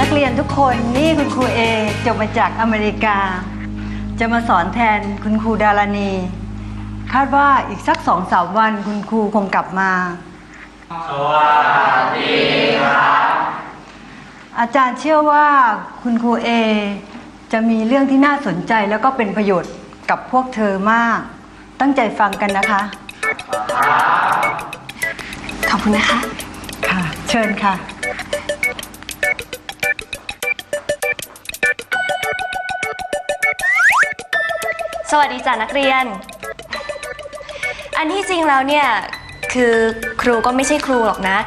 นักเรียนทุกคนนี่คุณครูเอจบมาจากอเมริกา จะมาสอนแทนคุณครูดารณี คาดว่าอีกสักสองสามวันคุณครูคงกลับมา สวัสดีครับ อาจารย์เชื่อว่าคุณครูเอจะมีเรื่องที่น่าสนใจแล้วก็เป็นประโยชน์กับพวกเธอมาก ตั้งใจฟังกันนะคะ ขอบคุณนะคะ ค่ะ เชิญค่ะ วัสดีจ้ะนักเรียน อันที่จริงแล้วเนี่ยคือครูก็ไม่ใช่ครูหรอกนะ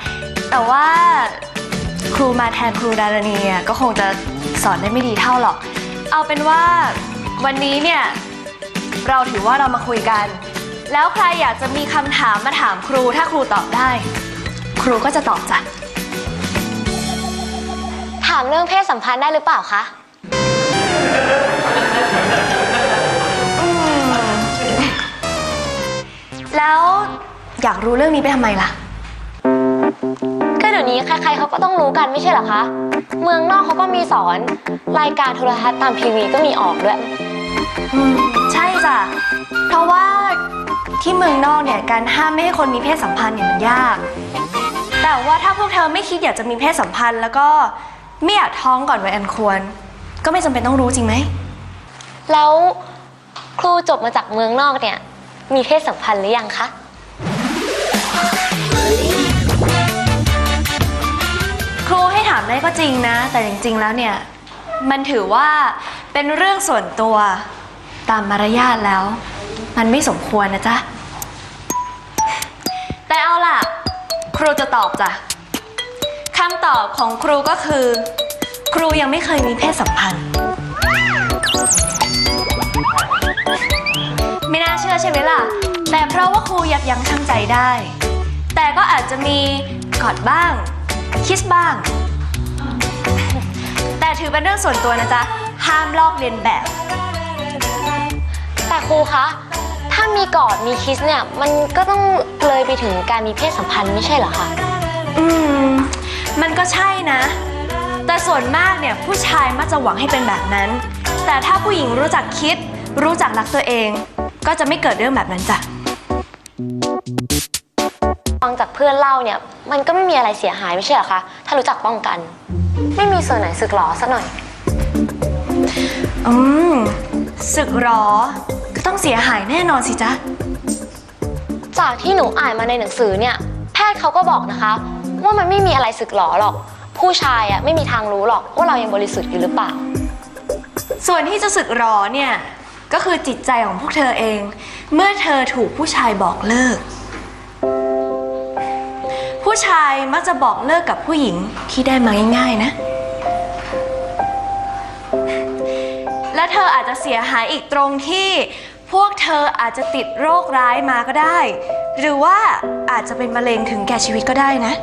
แต่ว่าครูมาแทนครูดารณีอะก็คงจะสอนได้ไม่ดีเท่าหรอก เอาเป็นว่าวันนี้เนี่ยเราถือว่าเรามาคุยกัน แล้วใครอยากจะมีคำถามมาถามครูถ้าครูตอบได้ ครูก็จะตอบจ้ะถามเรื่องเพศสัมพันธ์ได้หรือเปล่าคะ อยากรู้เรื่องนี้ไปทำไมล่ะ ก็เดี๋ยวนี้ใครๆเขาก็ต้องรู้กันไม่ใช่เหรอคะ เมืองนอกเขาก็มีสอน รายการโทรทัศน์ตามทีวีก็มีออกด้วย อืม ใช่จ้ะ เพราะว่าที่เมืองนอกเนี่ยการห้ามไม่ให้คนมีเพศสัมพันธ์เนี่ยมันยาก แต่ว่าถ้าพวกเธอไม่คิดอยากจะมีเพศสัมพันธ์ แล้วก็ไม่อยากท้องก่อนวัยอันควร ก็ไม่จำเป็นต้องรู้จริงไหม แล้วครูจบมาจากเมืองนอกเนี่ย มีเพศสัมพันธ์หรือยังคะ ได้ก็จริงนะ แต่จริงๆแล้วเนี่ย มันถือว่าเป็นเรื่องส่วนตัวตามมารยาทแล้ว มันไม่สมควรนะจ๊ะ แต่เอาล่ะ ครูจะตอบจ้ะคำตอบของครูก็คือ ครูยังไม่เคยมีเพศสัมพันธ์ ไม่น่าเชื่อใช่ไหมล่ะ แต่เพราะว่าครูยับยั้งชั่งใจได้ แต่ก็อาจจะมีกอดบ้าง คิสบ้าง ถือเป็นเรื่องส่วนตัวนะจ๊ะ ห้ามลอกเลียนแบบ แต่ครูคะ ถ้ามีกอดมีคิสเนี่ย มันก็ต้องเลยไปถึงการมีเพศสัมพันธ์ไม่ใช่เหรอคะ อืม มันก็ใช่นะ แต่ส่วนมากเนี่ยผู้ชายมักจะหวังให้เป็นแบบนั้น แต่ถ้าผู้หญิงรู้จักคิด รู้จักรักตัวเอง ก็จะไม่เกิดเรื่องแบบนั้นจ้ะ ฟังจากเพื่อนเล่าเนี่ย มันก็ไม่มีอะไรเสียหายไม่ใช่เหรอคะ ถ้ารู้จักป้องกัน ไม่มีส่วนไหนสึกหรอสักหน่อย อืมศึกหรอ ก็ต้องเสียหายแน่นอนสิจ๊ะ จากที่หนูอ่านมาในหนังสือเนี่ย แพทย์เขาก็บอกนะคะ ว่ามันไม่มีอะไรสึกหรอหรอก ผู้ชายอะไม่มีทางรู้หรอกว่าเรายังบริสุทธิ์อยู่หรือเปล่า ส่วนที่จะสึกหรอเนี่ย ก็คือจิตใจของพวกเธอเอง เมื่อเธอถูกผู้ชายบอกเลิก ผู้ชายมักจะบอกเลิกกับผู้หญิงที่ได้มาง่ายๆนะ และเธออาจจะเสียหายอีกตรงที่พวกเธออาจจะติดโรคร้ายมาก็ได้ หรือว่าอาจจะเป็นมะเร็งถึงแก่ชีวิตก็ได้นะ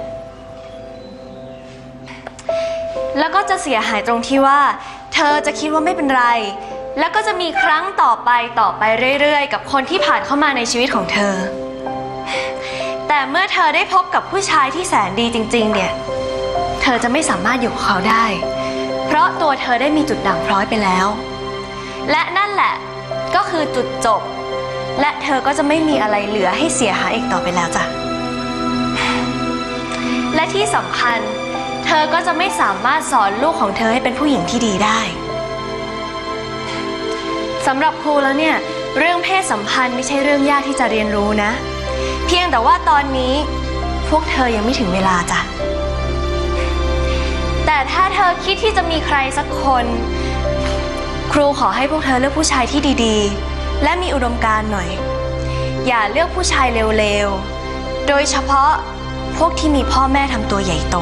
แล้วก็จะเสียหายตรงที่ว่า เธอจะคิดว่าไม่เป็นไร แล้วก็จะมีครั้งต่อไปต่อไปเรื่อยๆ กับคนที่ผ่านเข้ามาในชีวิตของเธอ แต่เมื่อเธอได้พบกับผู้ชายที่แสนดีจริง ๆ เนี่ย เธอจะไม่สามารถอยู่กับเขาได้ เพราะตัวเธอได้มีจุดด่างพร้อยไปแล้ว และนั่นแหละก็คือจุดจบ และเธอก็จะไม่มีอะไรเหลือให้เสียหายอีกต่อไปแล้วจ้ะ และที่สำคัญ เธอก็จะไม่สามารถสอนลูกของเธอให้เป็นผู้หญิงที่ดีได้สำหรับครูแล้วเนี่ย เรื่องเพศสัมพันธ์ไม่ใช่เรื่องยากที่จะเรียนรู้นะ เพียงแต่ว่าตอนนี้พวกเธอยังไม่ถึงเวลาจ้ะ แต่ถ้าเธอคิดที่จะมีใครสักคน ครูขอให้พวกเธอเลือกผู้ชายที่ดีๆ และมีอุดมการณ์หน่อย อย่าเลือกผู้ชายเร็วๆ โดยเฉพาะพวกที่มีพ่อแม่ทำตัวใหญ่โต